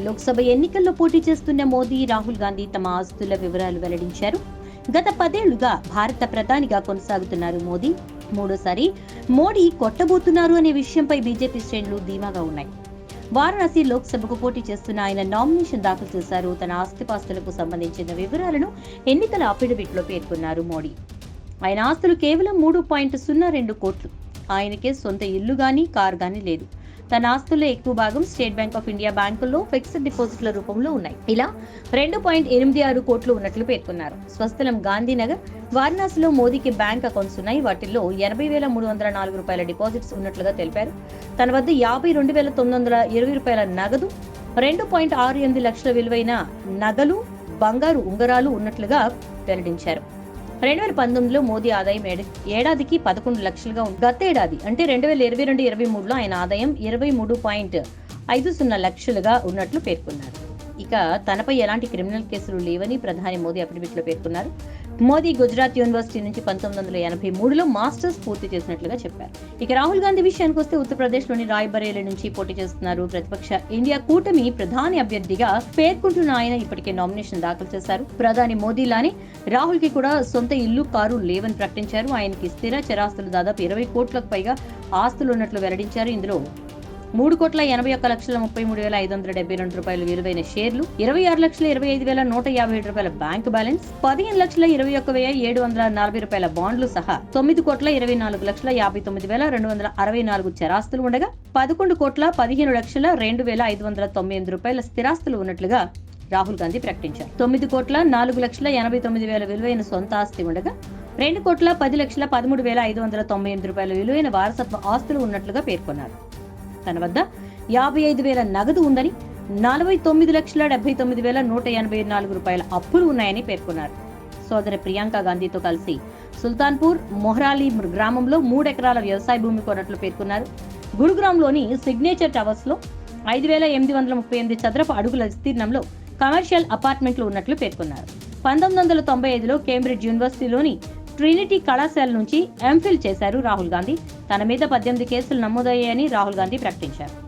లోక్సభ ఎన్నికల్లో పోటీ చేస్తున్న మోదీ రాహుల్ గాంధీ తమ ఆస్తుల వివరాలు వెల్లడించారు. గత పదేళ్ళుగా భారత ప్రధానిగా కొనసాగుతున్నారు మోదీ. మూడోసారి మోడీ కొట్టబోతున్నారు అనే విషయంపై బీజేపీ శ్రేణులు ధీమాగా ఉన్నాయి. వారణాసి లోక్సభకు పోటీ చేస్తున్న ఆయన నామినేషన్ దాఖలు చేశారు. తన ఆస్తిపాస్తులకు సంబంధించిన వివరాలను ఎన్నికల అఫిడవిట్లో పేర్కొన్నారు మోడీ. ఆయన ఆస్తులు కేవలం మూడు పాయింట్ సున్నా రెండు కోట్లు. ఆయనకే సొంత ఇల్లు కానీ కారు కానీ లేదు. తన ఆస్తుల్లో ఎక్కువ భాగం స్టేట్ బ్యాంక్ ఆఫ్ ఇండియా బ్యాంకుల్లో ఫిక్స్డ్ డిపాజిట్ల రూపంలో ఉన్నాయి. ఇలా రెండు పాయింట్ ఎనిమిది ఆరు కోట్లు ఉన్నట్లు పేర్కొన్నారు. స్వస్థలం గాంధీనగర్ వారణాసిలో మోదీకి బ్యాంక్ అకౌంట్స్ ఉన్నాయి. వాటిల్లో ఎనభై వేల మూడు వందల నాలుగు రూపాయల డిపాజిట్స్ ఉన్నట్లుగా తెలిపారు. తన వద్ద యాభై రెండు వేల తొమ్మిది వందల ఇరవై రూపాయల నగదు రెండు పాయింట్ ఆరు ఎనిమిది లక్షల విలువైన నగలు బంగారు ఉంగరాలు ఉన్నట్లుగా వెల్లడించారు. రెండు వేల పంతొమ్మిదిలో మోదీ ఆదాయం ఏడాదికి పదకొండు లక్షలుగా ఉంది గతేడాది అంటే రెండు వేల ఇరవై రెండు ఇరవై మూడులో ఆయన ఆదాయం ఇరవై మూడు పాయింట్ ఐదు సున్నా లక్షలుగా ఉన్నట్లు పేర్కొన్నారు. ఇక తనపై ఎలాంటి క్రిమినల్ కేసులు లేవని ప్రధాని మోదీ అఫిడవిట్లో పేర్కొన్నారు. మోదీ గుజరాత్ యూనివర్సిటీ నుంచి పంతొమ్మిది వందల ఎనభై మూడులో మాస్టర్స్ పూర్తి చేసినట్లుగా చెప్పారు. ఇక రాహుల్ గాంధీ విషయానికి వస్తే ఉత్తరప్రదేశ్లోని రాయ్బరేలీ నుంచి పోటీ చేస్తున్నారు ప్రతిపక్ష ఇండియా కూటమి ప్రధాని అభ్యర్థిగా పేర్కొంటున్న ఆయన ఇప్పటికే నామినేషన్ దాఖలు చేశారు. ప్రధాని మోదీలానే రాహుల్కి కూడా సొంత ఇల్లు కారు లేవని ప్రకటించారు. ఆయనకి స్థిర చరాస్తులు దాదాపు ఇరవై కోట్లకు పైగా ఆస్తులు ఉన్నట్లు వెల్లడించారు. ఇందులో మూడు కోట్ల ఎనభై ఒక్క లక్షల ముప్పై మూడు వేల ఐదు వందల డెబ్బై రెండు రూపాయలు విలువైన షేర్లు ఇరవై ఆరు లక్షల ఇరవై ఐదు వేల నూట యాభై ఏడు రూపాయల బ్యాంక్ బ్యాలెన్స్ పదిహేను లక్షల ఇరవై ఒక్క వెయ్యి ఏడు వందల నలభై రూపాయల బాండ్లు సహా తొమ్మిది కోట్ల ఇరవై నాలుగు లక్షల యాభై తొమ్మిది వేల రెండు వందల అరవై నాలుగు చరాస్తులు ఉండగా పదకొండు కోట్ల పదిహేను లక్షల రెండు వేల ఐదు వందల తొంభై ఎనిమిది రూపాయల స్థిరాస్తులు ఉన్నట్లుగా రాహుల్ గాంధీ ప్రకటించారు. తొమ్మిది కోట్ల నాలుగు లక్షల ఎనభై తొమ్మిది వేల విలువైన సొంత ఆస్తి ఉండగా రెండు కోట్ల పది లక్షల పదమూడు వేల ఐదు వందల తొంభై ఎనిమిది రూపాయల విలువైన వారసత్వ ఆస్తులు ఉన్నట్లుగా పేర్కొన్నారు. తన వద్ద యాభై ఐదు వేల నగదు ఉందని నలభై తొమ్మిది లక్షల డెబ్బై తొమ్మిది వేల నూట ఎనభై నాలుగు రూపాయల అప్పులు ఉన్నాయని పేర్కొన్నారు. సోదరి ప్రియాంక గాంధీతో కలిసి సుల్తాన్పూర్ మొహరాలి గ్రామంలో మూడెకరాల వ్యవసాయ భూమి కొన్నట్లు పేర్కొన్నారు. గురుగ్రామ్లోని సిగ్నేచర్ టవర్స్లో ఐదు వేల ఎనిమిది వందల ముప్పై ఎనిమిది చదరపు అడుగుల విస్తీర్ణంలో కమర్షియల్ అపార్ట్మెంట్లు ఉన్నట్లు పేర్కొన్నారు. పంతొమ్మిది వందల తొంభై ఐదులో కేంబ్రిడ్జ్ యూనివర్సిటీలోని ట్రినిటీ కళాశాల నుంచి ఎంఫిల్ చేశారు రాహుల్ గాంధీ. తన మీద పద్దెనిమిది కేసులు నమోదయ్యాయని రాహుల్ గాంధీ ప్రకటించారు.